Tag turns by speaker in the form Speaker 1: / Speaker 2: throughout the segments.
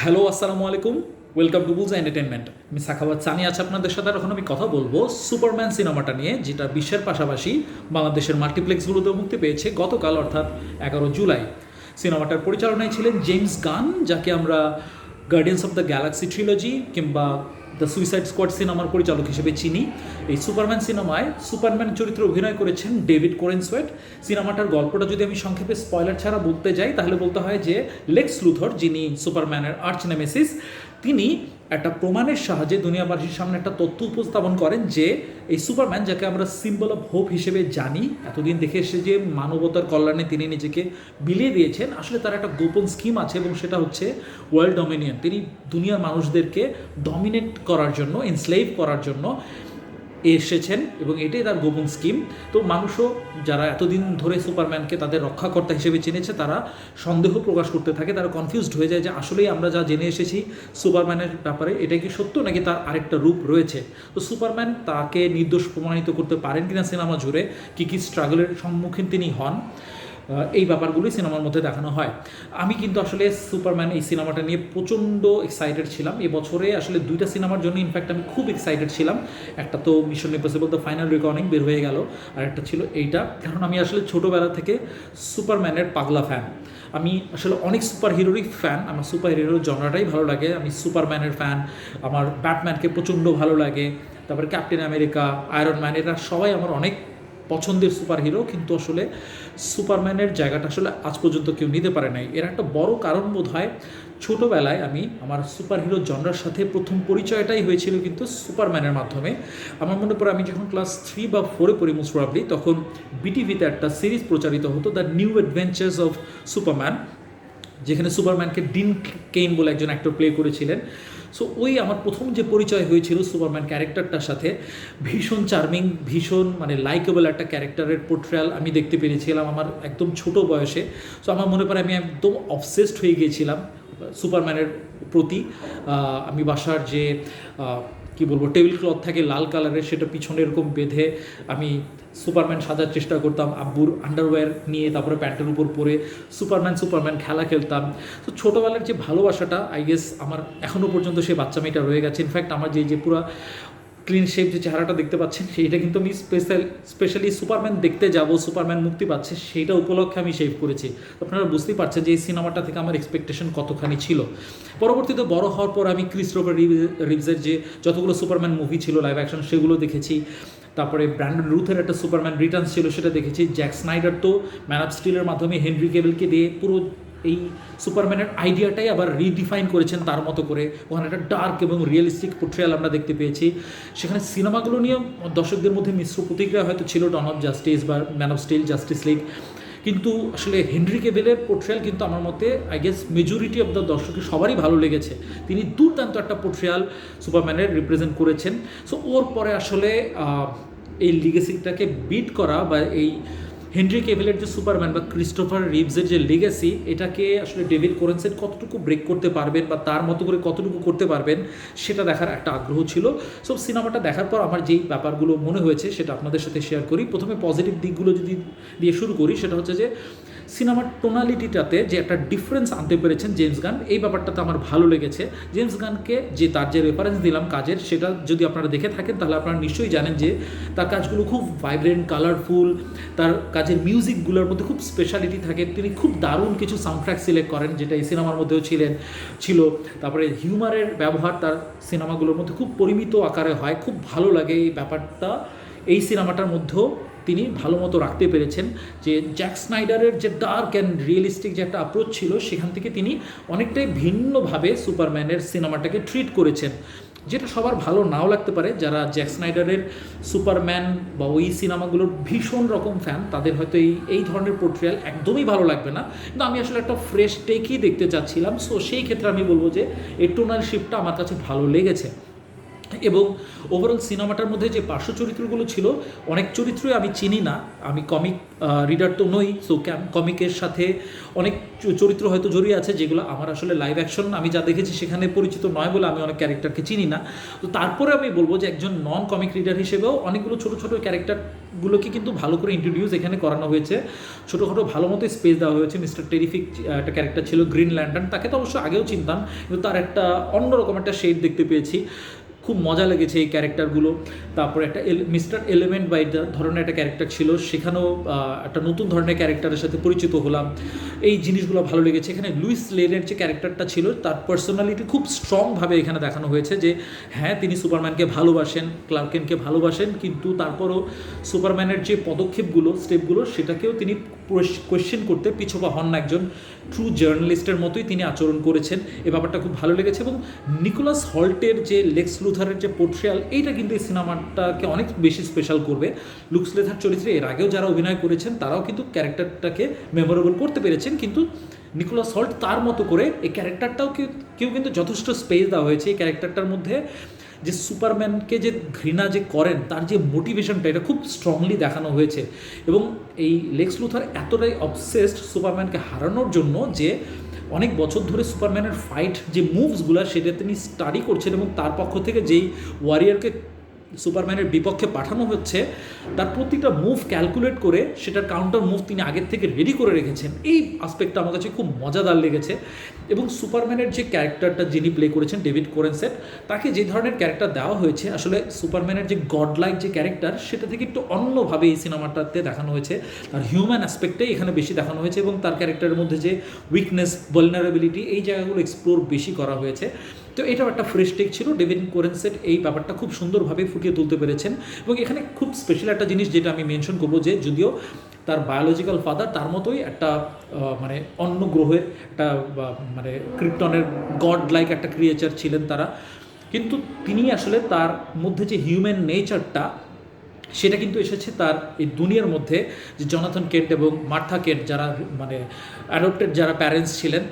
Speaker 1: Hello, আসসালামু আলাইকুম। Welcome to bull's entertainment আমি সাখাবাদ সানি আছি আপনাদের সাথে। এখন আমি কথা বলব সুপারম্যান সিনেমাটা নিয়ে, যেটা বিশ্বের পাশাপাশি বাংলাদেশের মাল্টিপ্লেক্সগুলোতেও মুক্তি পেয়েছে গতকাল, অর্থাৎ এগারো জুলাই। সিনেমাটার পরিচালনায় ছিলেন জেমস গান যাকে আমরা Guardians of the Galaxy trilogy কিংবা দ্য সুইসাইড স্কোয়াড সিনেমার পরিচালক হিসেবে চিনি। এই সুপারম্যান সিনেমায় সুপারম্যান চরিত্রে অভিনয় করেছেন ডেভিড কোরেনসোয়েট সিনেমাটার গল্পটা যদি আমি সংক্ষেপে স্পয়লার ছাড়া বলতে যাই, তাহলে বলতে হয় যে লেক্স লুথর, যিনি সুপারম্যানের আর্চ নেমেসিস তিনি একটা প্রমাণের সাহায্যে দুনিয়াবাসীর সামনে একটা তথ্য উপস্থাপন করেন যে এই সুপারম্যান, যাকে আমরা সিম্বল অফ হোপ হিসেবে জানি, এতদিন দেখে এসে যে মানবতার কল্যাণে তিনি নিজেকে বিলিয়ে দিয়েছেন। আসলে তার একটা গোপন স্কিম আছে এবং সেটা হচ্ছে ওয়ার্ল্ড ডমিনিয়ন তিনি দুনিয়ার মানুষদেরকে ডমিনেট করার জন্য এনস্লেভ করার জন্য এসেছেন এবং এটাই তার গোপন স্কিম তো মানুষও যারা এতদিন ধরে সুপারম্যানকে তাদের রক্ষাকর্তা হিসেবে চিনেছে, তারা সন্দেহ প্রকাশ করতে থাকে, তারা কনফিউজড হয়ে যায় যে আসলেই আমরা যা জেনে এসেছি সুপারম্যানের ব্যাপারে এটা কি সত্য নাকি তার আরেকটা রূপ রয়েছে? তো সুপারম্যান তাকে নির্দোষ প্রমাণিত করতে পারেন কিনা সিনেমা জুড়ে, কী কী স্ট্রাগলের সম্মুখীন তিনি হন। এই ব্যাপারগুলোই সিনেমার মধ্যে দেখানো হয়। আমি কিন্তু আসলে সুপারম্যান এই সিনেমাটা নিয়ে প্রচণ্ড এক্সাইটেড ছিলাম। এবছরে আসলে দুইটা সিনেমার জন্য ইনফ্যাক্ট আমি খুব এক্সাইটেড ছিলাম। একটা তো Mission Impossible the final recording বের হয়ে গেল, আর একটা ছিল এইটা। কারণ আমি আসলে ছোটোবেলা থেকে সুপারম্যানের পাগলা ফ্যান আমি আসলে অনেক সুপার হিরোরই ফ্যান আমার সুপার হিরোর জনরাটাই ভালো লাগে। আমি সুপারম্যানের ফ্যান আমার ব্যাটম্যানকে প্রচণ্ড ভালো লাগে। তারপরে ক্যাপ্টেন আমেরিকা আয়রন ম্যান এরা সবাই আমার অনেক পছন্দের সুপার হিরো কিন্তু আসলে সুপারম্যানের জায়গাটা আসলে আজ পর্যন্ত কেউ নিতে পারে নাই। এর একটা বড় কারণ বোধ হয় ছোটোবেলায় আমি আমার সুপার হিরো জনরার সাথে প্রথম পরিচয়টাই হয়েছিল কিন্তু সুপারম্যানের মাধ্যমে। আমার মনে পড়ে আমি যখন ক্লাস থ্রি বা ফোরে পড়ি মোস্ট তখন বিটিভিতে একটা সিরিজ প্রচারিত হতো the New Adventures of Superman যেখানে সুপারম্যানকে ডিন কেইন বলে একজন অ্যাক্টর প্লে করেছিলেন। সো ওই আমার প্রথম যে পরিচয় হয়েছিল সুপারম্যান ক্যারেক্টারটার সাথে, ভীষণ চার্মিং ভীষণ মানে লাইকেবল একটা ক্যারেক্টারের পোর্ট্রেয়াল আমি দেখতে পেরেছিলাম আমার একদম ছোট বয়সে। সো আমার মনে পড়ে আমি একদম অবসেসড হয়ে গিয়েছিলাম সুপারম্যানের প্রতি। আমি বাসার যে কি বলব টেবিল ক্লথ থাকে লাল কালারের সেটা পিছনে এরকম বেঁধে আমি সুপারম্যান সাজার চেষ্টা করতাম, আব্বুর আন্ডারওয়্যার নিয়ে তারপরে প্যান্টের উপর পরে সুপারম্যান সুপারম্যান খেলা খেলতাম। তো ছোটোবেলার যে ভালোবাসাটা আই গেস আমার এখনও পর্যন্ত সেই বাচ্চা মেয়েটা রয়ে গেছে। ইনফ্যাক্ট আমার যে যে পুরো ক্লিন শেপ যে চেহারাটা দেখতে পাচ্ছেন, সেইটা কিন্তু আমি স্পেশাল স্পেশালি সুপারম্যান দেখতে যাব সুপারম্যান মুক্তি পাচ্ছে, সেইটা উপলক্ষে আমি শেভ করেছি। আপনারা বুঝতেই পারছেন যে এই সিনেমাটা থেকে আমার এক্সপেকটেশন কতখানি ছিল। পরবর্তীতে বড় হওয়ার পর আমি ক্রিস্টোফার রিভসের যে যতগুলো সুপারম্যান মুভি ছিল লাইভ অ্যাকশন সেগুলো দেখেছি। তারপরে ব্র্যান্ডন রুথের একটা সুপারম্যান রিটার্নস ছিল, সেটা দেখেছি। জ্যাক স্নাইডার তো ম্যান অফ স্টিলের মাধ্যমে হেনরি কেবেলকে দিয়ে পুরো এই সুপারম্যানের আইডিয়াটাই আবার রিডিফাইন করেছেন তার মতো করে। ওখানে একটা ডার্ক এবং রিয়েলিস্টিক পোট্রিয়াল আমরা দেখতে পেয়েছি। সেখানে সিনেমাগুলো নিয়ে দর্শকদের মধ্যে মিশ্র প্রতিক্রিয়া হয়তো ছিল ডন অফ জাস্টিস বা Man of Steel Justice League কিন্তু আসলে হেনরি কেবেলের পোর্ট্রিয়াল কিন্তু আমার মতে I guess majority of the দর্শকের সবারই ভালো লেগেছে। তিনি দুর্দান্ত একটা পোর্ট্রিয়াল সুপারম্যানের রিপ্রেজেন্ট করেছেন। সো ওর পরে আসলে এই লিগেসিটাকে বিট করা বা এই হেনরি কেভেলের যে সুপারম্যান বা ক্রিস্টোফার রিভসের যে লিগেসি এটাকে আসলে ডেভিড কোরেন্সেন কতটুকু ব্রেক করতে পারবেন বা তার মতো করে কতটুকু করতে পারবেন, সেটা দেখার একটা আগ্রহ ছিল। সো সিনেমাটা দেখার পর আমার যেই ব্যাপারগুলো মনে হয়েছে, সেটা আপনাদের সাথে শেয়ার করি। প্রথমে পজিটিভ দিকগুলো যদি দিয়ে শুরু করি, সেটা হচ্ছে যে সিনেমার টোনালিটিটাতে যে একটা ডিফারেন্স আনতে পেরেছেন জেমস গান এই ব্যাপারটাতে আমার ভালো লেগেছে। জেমস গানকে যে তার যে রেফারেন্স দিলাম কাজের, সেটা যদি আপনারা দেখে থাকেন, তাহলে আপনারা নিশ্চয়ই জানেন যে তার কাজগুলো খুব ভাইব্রেন্ট কালারফুল তার কাজের মিউজিকগুলোর মধ্যে খুব স্পেশালিটি থাকে। তিনি খুব দারুণ কিছু সাউন্ডট্র্যাক সিলেক্ট করেন, যেটা এই সিনেমার মধ্যেও ছিলেন, ছিল। তারপরে হিউমারের ব্যবহার তার সিনেমাগুলোর মধ্যে খুব পরিমিত আকারে হয়, খুব ভালো লাগে এই ব্যাপারটা। এই সিনেমাটার মধ্যেও তিনি ভালো মতো রাখতে পেরেছেন যে জ্যাক স্নাইডারের যে ডার্ক অ্যান্ড রিয়েলিস্টিক যে একটা অ্যাপ্রোচ ছিল, সেখান থেকে তিনি অনেকটাই ভিন্নভাবে সুপারম্যানের সিনেমাটাকে ট্রিট করেছেন, যেটা সবার ভালো নাও লাগতে পারে। যারা জ্যাক স্নাইডারের সুপারম্যান বা ওই সিনেমাগুলোর ভীষণ রকম ফ্যান তাদের হয়তো এই এই ধরনের পোর্ট্রিয়াল একদমই ভালো লাগবে না। কিন্তু আমি আসলে একটা ফ্রেশ টেকই দেখতে চাচ্ছিলাম। সো সেই ক্ষেত্রে আমি বলব যে, এই টোনাল শিফটটা আমার কাছে ভালো লেগেছে। এবং ওভারঅল সিনেমাটার মধ্যে যে পার্শ্ব চরিত্রগুলো ছিল, অনেক চরিত্রই আমি চিনি না। আমি কমিক রিডার তো নই সো ক্যাম কমিকের সাথে অনেক চরিত্র হয়তো জড়িয়ে আছে, যেগুলো আমার আসলে লাইভ অ্যাকশন আমি যা দেখেছি সেখানে পরিচিত নয় বলে আমি অনেক ক্যারেক্টারকে চিনি না। তো তারপরে আমি বলব যে একজন নন কমিক রিডার হিসেবেও অনেকগুলো ছোট ছোট ক্যারেক্টার গুলোকে কিন্তু ভালো করে ইন্ট্রোডিউস এখানে করানো হয়েছে। ছোটোখাটো ভালো মতো স্পেস দেওয়া হয়েছে। মিস্টার টেরিফিক একটা ক্যারেক্টার ছিল গ্রিন ল্যান্ডার্ন তাকে তো অবশ্য আগেও চিনতাম, কিন্তু তার একটা অন্যরকম একটা শেড দেখতে পেয়েছি। খুব মজা লেগেছে এই ক্যারেক্টারগুলো। তারপরে একটা মিস্টার এলিমেন্ট বা এই ধরনের একটা ক্যারেক্টার ছিল, সেখানেও একটা নতুন ধরনের ক্যারেক্টারের সাথে পরিচিত হলাম। এই জিনিসগুলো ভালো লেগেছে। এখানে লুইস লেনের যে ক্যারেক্টারটা ছিল, তার পার্সোনালিটি খুব স্ট্রংভাবে এখানে দেখানো হয়েছে যে হ্যাঁ তিনি সুপারম্যানকে ভালোবাসেন ক্লার্কেনকে ভালোবাসেন, কিন্তু তারপরও সুপারম্যানের যে পদক্ষেপগুলো, স্টেপগুলো, সেটাকেও তিনি কোয়েশ্চেন করতে পিছপা হন না একজন ট্রু জার্নালিস্টের মতোই তিনি আচরণ করেছেন। এ ব্যাপারটা খুব ভালো লেগেছে এবং নিকোলাস হল্টের যে লেক্স লুথারের যে পোর্ট্রিয়াল এইটা কিন্তু এই সিনেমাটাকে অনেক বেশি স্পেশাল করবে। লুক্স লেথার চরিত্রে এর আগেও যারা অভিনয় করেছেন, তারাও কিন্তু ক্যারেক্টারটাকে মেমোরেবল করতে পেরেছেন। কিন্তু নিকোলাস হল্ট তার মতো করে এই ক্যারেক্টারটাও কেউ কিন্তু যথেষ্ট স্পেস দেওয়া হয়েছে। এই ক্যারেক্টারটার মধ্যে যে সুপারম্যানকে যে ঘৃণা যে করেন, তার যে মোটিভেশনটা এটা খুব স্ট্রংলি দেখানো হয়েছে। এবং এই লেক্স লুথার এতটাই অবসেসড সুপারম্যানকে হারানোর জন্য যে অনেক বছর ধরে সুপারম্যানের ফাইট যে মুভসগুলো সেটা তিনি স্টাডি করছেন এবং তার পক্ষ থেকে যেই ওয়ারিয়ারকে সুপারম্যানের বিপক্ষে পাঠানো হচ্ছে, তার প্রতিটা মুভ ক্যালকুলেট করে সেটার কাউন্টার মুভ তিনি আগের থেকে রেডি করে রেখেছেন। এই আসপেক্টটা আমার কাছে খুব মজাদার লেগেছে এবং সুপারম্যানের যে ক্যারেক্টারটা যিনি প্লে করেছেন ডেভিড কোরেনসেট তাকে যে ধরনের ক্যারেক্টার দেওয়া হয়েছে, আসলে সুপারম্যানের যে গড লাইক যে ক্যারেক্টার সেটা থেকে একটু অন্যভাবে এই সিনেমাটাতে দেখানো হয়েছে। তার হিউম্যান অ্যাসপেক্টটাই এখানে বেশি দেখানো হয়েছে এবং তার ক্যারেক্টারের মধ্যে যে উইকনেস ভলনারেবিলিটি এই জায়গাগুলো এক্সপ্লোর বেশি করা হয়েছে। তো এটাও একটা ফ্রেশ টেক ছিল। ডেভিন কোরেনসেট এই ব্যাপারটা খুব সুন্দরভাবে ফুটিয়ে তুলতে পেরেছেন এবং এখানে খুব স্পেশাল একটা জিনিস যেটা আমি মেনশন করব যে যদিও তার বায়োলজিক্যাল ফাদার তার মতোই একটা মানে অন্য গ্রহের একটা মানে ক্রিপ্টনের গড লাইক একটা ক্রিয়েচার ছিলেন তারা। কিন্তু তিনি আসলে তার মধ্যে যে হিউম্যান নেচারটা সেটা কিন্তু এসেছে তার এই দুনিয়ার মধ্যে যে জনাথন কেন্ট এবং মার্থা কেন্ট যারা মানে অ্যাডপ্টেড যারা প্যারেন্টস ছিলেন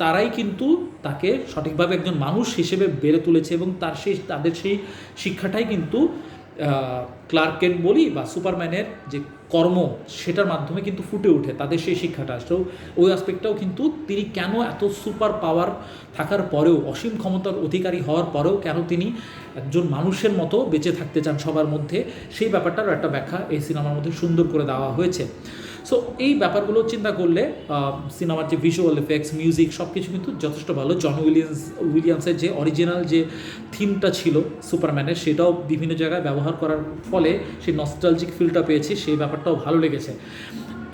Speaker 1: তারাই কিন্তু তাকে সঠিকভাবে একজন মানুষ হিসেবে বেড়ে তুলেছে এবং তার সেই, তাদের সেই শিক্ষাটাই কিন্তু ক্লার্ক কেন্ট বলি বা সুপারম্যানের যে কর্ম, সেটার মাধ্যমে কিন্তু ফুটে ওঠে তাদের সেই শিক্ষাটা। তো ওই আসপেক্টটাও কিন্তু তিনি কেন এত সুপার পাওয়ার থাকার পরেও, অসীম ক্ষমতার অধিকারী হওয়ার পরেও কেন তিনি একজন মানুষের মতো বেঁচে থাকতে চান সবার মধ্যে, সেই ব্যাপারটারও একটা ব্যাখ্যা এই সিনেমার মধ্যে সুন্দর করে দেওয়া হয়েছে। সো এই ব্যাপারগুলো চিন্তা করলে সিনেমার যে ভিজুয়াল এফেক্টস মিউজিক সব কিছু কিন্তু যথেষ্ট ভালো। জন উইলিয়ামস উইলিয়ামসের যে অরিজিনাল যে থিমটা ছিল সুপারম্যানের সেটাও বিভিন্ন জায়গায় ব্যবহার করার ফলে সেই নস্টালজিক ফিলটা পেয়েছি, সেই ব্যাপারটাও ভালো লেগেছে।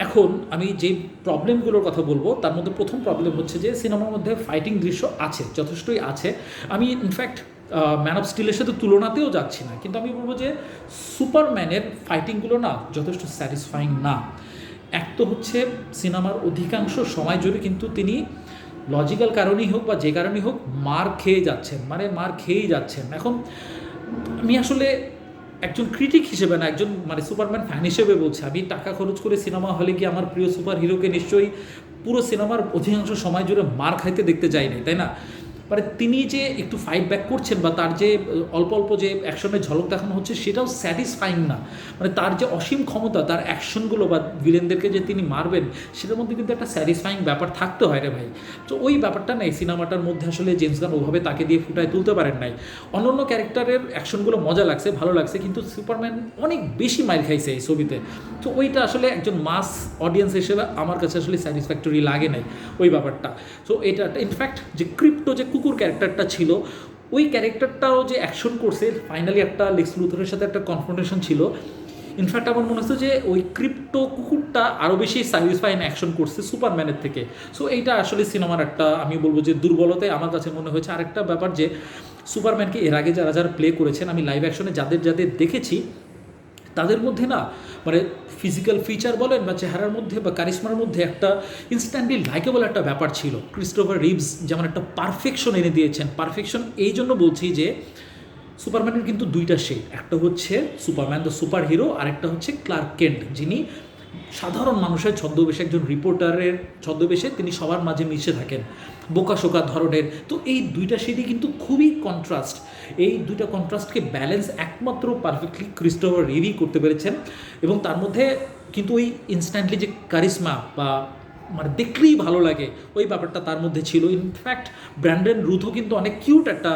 Speaker 1: এখন আমি যে প্রবলেমগুলোর কথা বলব, তার মধ্যে প্রথম প্রবলেম হচ্ছে যে সিনেমার মধ্যে ফাইটিং দৃশ্য আছে, যথেষ্টই আছে। আমি ইনফ্যাক্ট ম্যান অফ স্টিলের সাথে তুলনাতেও যাচ্ছি না। কিন্তু আমি বলব যে সুপারম্যানের ফাইটিংগুলো না, যথেষ্ট স্যাটিসফাইং না। এক তো হচ্ছে সিনেমার অধিকাংশ সময় জুড়ে কিন্তু তিনি লজিক্যাল কারণেই হোক বা যে কারণেই হোক মার খেয়ে যাচ্ছেন মানে মার খেয়েই যাচ্ছেন। এখন আমি আসলে একজন ক্রিটিক হিসেবে না, একজন মানে সুপারম্যান ফ্যান হিসেবে বলছি। আমি টাকা খরচ করে সিনেমা হলে গিয়ে আমার প্রিয় সুপার হিরোকে নিশ্চয়ই পুরো সিনেমার অধিকাংশ সময় জুড়ে মার খাইতে দেখতে যাইনি তাই না? মানে তিনি যে একটু ফাইট ব্যাক করছেন বা তার যে অল্প অল্প যে অ্যাকশনের ঝলক দেখানো হচ্ছে, সেটাও স্যাটিসফাইং না। মানে তার যে অসীম ক্ষমতা, তার অ্যাকশনগুলো বা ভিলেনদেরকে যে তিনি মারবেন, সেটার মধ্যে কিন্তু একটা স্যাটিসফাইং ব্যাপার থাকতে হয় রে ভাই। তো ওই ব্যাপারটা নেই সিনেমাটার মধ্যে আসলে জেমস গান ওভাবে তাকে দিয়ে ফুটায় তুলতে পারেন নাই। অন্য অন্য ক্যারেক্টারের অ্যাকশনগুলো মজা লাগছে, ভালো লাগছে, কিন্তু সুপারম্যান অনেক বেশি মাইল খাইছে এই ছবিতে। তো ওইটা আসলে একজন মাস অডিয়েন্স হিসেবে আমার কাছে আসলে স্যাটিসফ্যাক্টরি লাগে নাই ওই ব্যাপারটা। তো এটা ইনফ্যাক্ট যে ক্রিপ্টো যে কুকুর ক্যারেক্টারটা ছিল, ওই ক্যারেক্টারটাও যে অ্যাকশন করছে ফাইনালি একটা লেক্স লুথরের সাথে একটা কনফ্রন্টেশন ছিল। ইনফ্যাক্ট আমার মনে হচ্ছে যে ওই ক্রিপ্টো কুকুরটা আরও বেশি স্যাটিসফাইন অ্যাকশন করছে সুপারম্যানের থেকে। সো এইটা আসলে সিনেমার একটা আমি বলব যে দুর্বলতায় আমার কাছে মনে হয়েছে। আরেকটা ব্যাপার যে সুপারম্যানকে এর আগে যারা যারা প্লে করেছেন, আমি লাইভ অ্যাকশনে যাদের যাদের দেখেছি তাদের মধ্যে না মানে ফিজিক্যাল ফিচার বলেন বা চেহারার মধ্যে বা কারিশমার মধ্যে একটা ইনস্ট্যান্টলি লাইকেবল একটা ব্যাপার ছিল। ক্রিস্টোফার রিভস যেমন একটা পারফেকশন এনে দিয়েছেন। পারফেকশন এই জন্য বলছি যে সুপারম্যানের কিন্তু দুইটা শেড একটা হচ্ছে সুপারম্যান দ্য সুপার হিরো আর একটা হচ্ছে ক্লার্ক কেন্ট যিনি সাধারণ মানুষের ছদ্মবেশে একজন রিপোর্টারের ছদ্মবেশে তিনি সবার মাঝে মিশে থাকেন বোকাশোকা ধরনের। তো এই দুইটা শেডই কিন্তু খুবই কন্ট্রাস্ট এই দুইটা কন্ট্রাস্টকে ব্যালেন্স একমাত্র পারফেক্টলি ক্রিস্টোফার রিভি করতে পেরেছেন এবং তার মধ্যে কিন্তু ওই ইনস্ট্যান্টলি যে কারিশমা বা মানে দেখলেই ভালো লাগে। ওই ব্যাপারটা তার মধ্যে ছিল। ইনফ্যাক্ট ব্র্যান্ডেন রুথও কিন্তু অনেক কিউট একটা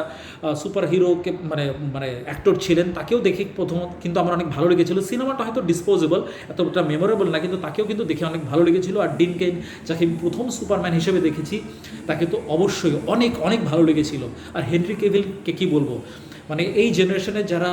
Speaker 1: সুপার হিরোকে মানে মানে অ্যাক্টর ছিলেন। তাকেও দেখে প্রথম কিন্তু আমার অনেক ভালো লেগেছিল। সিনেমাটা হয়তো ডিসপোজেবল এতটা মেমোরেবল না, কিন্তু তাকেও কিন্তু দেখে অনেক ভালো লেগেছিল। আর ডিন কেন যাকে আমি প্রথম সুপারম্যান হিসেবে দেখেছি, তাকে তো অবশ্যই অনেক অনেক ভালো লেগেছিল। আর হেনরি কেভিলকে কী বলব? মানে এই জেনারেশনের যারা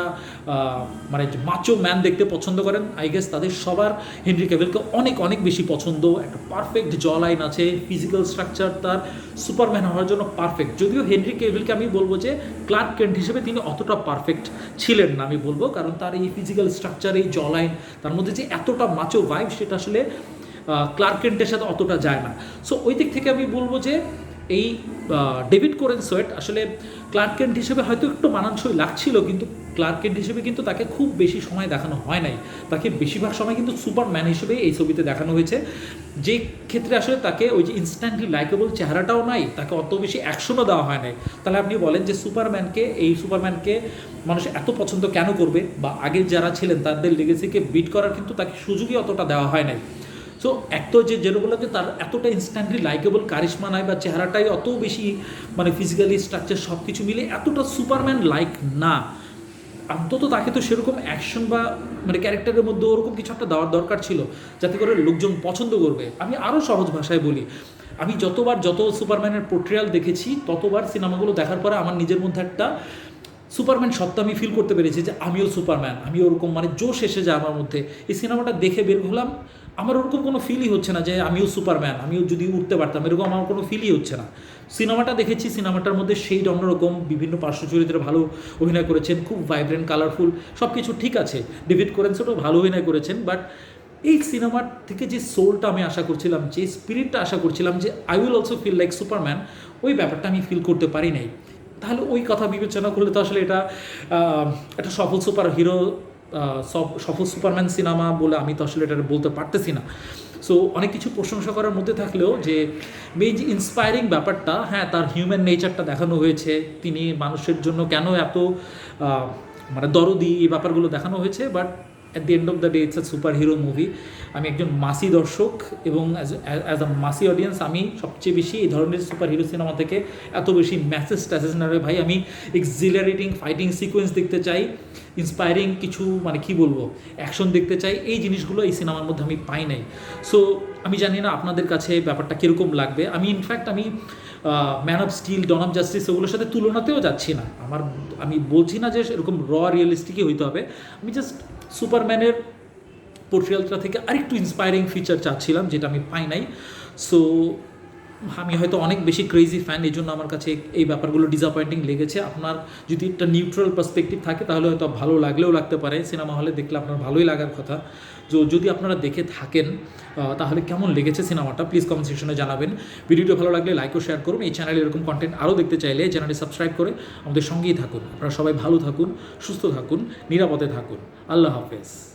Speaker 1: মানে মাচো ম্যান দেখতে পছন্দ করেন আই গেস তাদের সবার হেনরি কেভিলকে অনেক অনেক বেশি পছন্দ। একটা পারফেক্ট জ লাইন আছে ফিজিক্যাল স্ট্রাকচার তার সুপারম্যান হওয়ার জন্য পারফেক্ট যদিও হেনরি কেভিলকে আমি বলব যে ক্লার্ক কেন্ট হিসেবে তিনি অতটা পারফেক্ট ছিলেন না, আমি বলব। কারণ তার এই ফিজিক্যাল স্ট্রাকচার এই জ লাইন তার মধ্যে যে এতটা মাচো ভাইব সেটা আসলে ক্লার্ক কেন্টের সাথে অতটা যায় না। সো ওই দিক থেকে আমি বলব যে এই ডেভিড কোরেন সোয়েট আসলে ক্লার্কেন্ট হিসেবে হয়তো একটু মানানসই লাগছিল, কিন্তু ক্লার্কেন্ট হিসেবে কিন্তু তাকে খুব বেশি সময় দেখানো হয় নাই। তাকে বেশিরভাগ সময় কিন্তু সুপারম্যান হিসেবে এই ছবিতে দেখানো হয়েছে। যে ক্ষেত্রে আসলে তাকে ওই যে ইনস্ট্যান্টলি লাইকেবল চেহারাটাও নাই, তাকে অত বেশি অ্যাকশনও দেওয়া হয় নাই। তাহলে আপনি বলেন যে সুপারম্যানকে, এই সুপারম্যানকে মানুষ এত পছন্দ কেন করবে? বা আগের যারা ছিলেন তাদের লেগেসিকে বিট করার কিন্তু তাকে সুযোগই অতটা দেওয়া হয় নাই। সো এক তো যে যেগুলো যে তার এতটা ইনস্ট্যান্টলি লাইকেবল কারিশমা নাই বা চেহারাটাই অত বেশি মানে ফিজিক্যালি স্ট্রাকচার সব কিছু মিলে এতটা সুপারম্যান লাইক না। অন্তত তাকে তো সেরকম অ্যাকশন বা মানে ক্যারেক্টারের মধ্যে ওরকম কিছু একটা দেওয়ার দরকার ছিল, যাতে করে লোকজন পছন্দ করবে। আমি আরও সহজ ভাষায় বলি, আমি যতবার যত সুপারম্যানের পোর্ট্রিয়াল দেখেছি, ততবার সিনেমাগুলো দেখার পরে আমার নিজের মধ্যে একটা সুপারম্যান সত্তা আমি ফিল করতে পেরেছি যে আমিও সুপারম্যান আমি ওরকম মানে জোশ এসে যায় আমার মধ্যে। এই সিনেমাটা দেখে বের হলাম আমার ওরকম কোনো ফিলই হচ্ছে না যে আমিও সুপারম্যান আমিও যদি উঠতে পারতাম, এরকম আমার কোনো ফিলই হচ্ছে না। সিনেমাটা দেখেছি, সিনেমাটার মধ্যে সেই অন্যরকম বিভিন্ন পার্শ্ব চরিত্রে ভালো অভিনয় করেছেন, খুব ভাইব্রেন্ট কালারফুল সব কিছু ঠিক আছে। ডেভিড কোরেন্সোটাও ভালো অভিনয় করেছেন বাট এই সিনেমার থেকে যে সোলটা আমি আশা করছিলাম, যে স্পিরিটটা আশা করছিলাম যে I will also feel like Superman ওই ব্যাপারটা আমি ফিল করতে পারি নাই। তাহলে ওই কথা বিবেচনা করলে তো আসলে এটা একটা সফল সুপার হিরো সফল সুপারম্যান সিনেমা বলে আমি তো আসলে এটা বলতে পারতেছি না। সো অনেক কিছু প্রশংসা করার মধ্যে থাকলেও যে যে ইন্সপায়ারিং ব্যাপারটা হ্যাঁ তার হিউম্যান নেচারটা দেখানো হয়েছে, তিনি মানুষের জন্য কেন এত মানে দরদি এই ব্যাপারগুলো দেখানো হয়েছে but at the end of the day it's a super hero movie আমি একজন মাসি দর্শক এবং অ্যাজ আ মাসি অডিয়েন্স আমি সবচেয়ে বেশি এই ধরনের সুপার হিরো সিনেমা থেকে এত বেশি ম্যাসেজ ট্যাসেজ না রে ভাই। আমি এক্সিলারেটিং ফাইটিং সিকোয়েন্স দেখতে চাই ইন্সপায়ারিং কিছু মানে কি বলব অ্যাকশন দেখতে চাই। এই জিনিসগুলো এই সিনেমার মধ্যে আমি পাই নাই। সো আমি জানি না আপনাদের কাছে ব্যাপারটা কীরকম লাগবে। আমি ইনফ্যাক্ট আমি Man of Steel Dawn of Justice ওগুলোর সাথে তুলনাতেও যাচ্ছি না। আমার, আমি বলছি না যে এরকম র রিয়েলিস্টিকই হইতে হবে। আমি জাস্ট সুপারম্যানের পোর্ট্রিয়ালটা থেকে আরেকটু ইন্সপায়ারিং ফিচার চাচ্ছিলাম যেটা আমি পাই নাই। সো আমি হয়তো অনেক বেশি ক্রেজি ফ্যান এই জন্য আমার কাছে এই ব্যাপারগুলো ডিসঅ্যাপয়েন্টিং লেগেছে। আপনার যদি একটা নিউট্রাল পার্সপেক্টিভ থাকে, তাহলে হয়তো ভালো লাগলেও লাগতে পারে। সিনেমা হলে দেখলে আপনার ভালোই লাগার কথা। তো যদি আপনারা দেখে থাকেন তাহলে কেমন লেগেছে সিনেমাটা প্লিজ কমেন্ট সেকশনে জানাবেন। ভিডিওটা ভালো লাগলে লাইক ও শেয়ার করুন। এই চ্যানেলে এরকম কন্টেন্ট আরও দেখতে চাইলে চ্যানেলটি সাবস্ক্রাইব করে আমাদের সঙ্গেই থাকুন। আপনারা সবাই ভালো থাকুন, সুস্থ থাকুন, নিরাপদে থাকুন। আল্লাহ হাফেজ।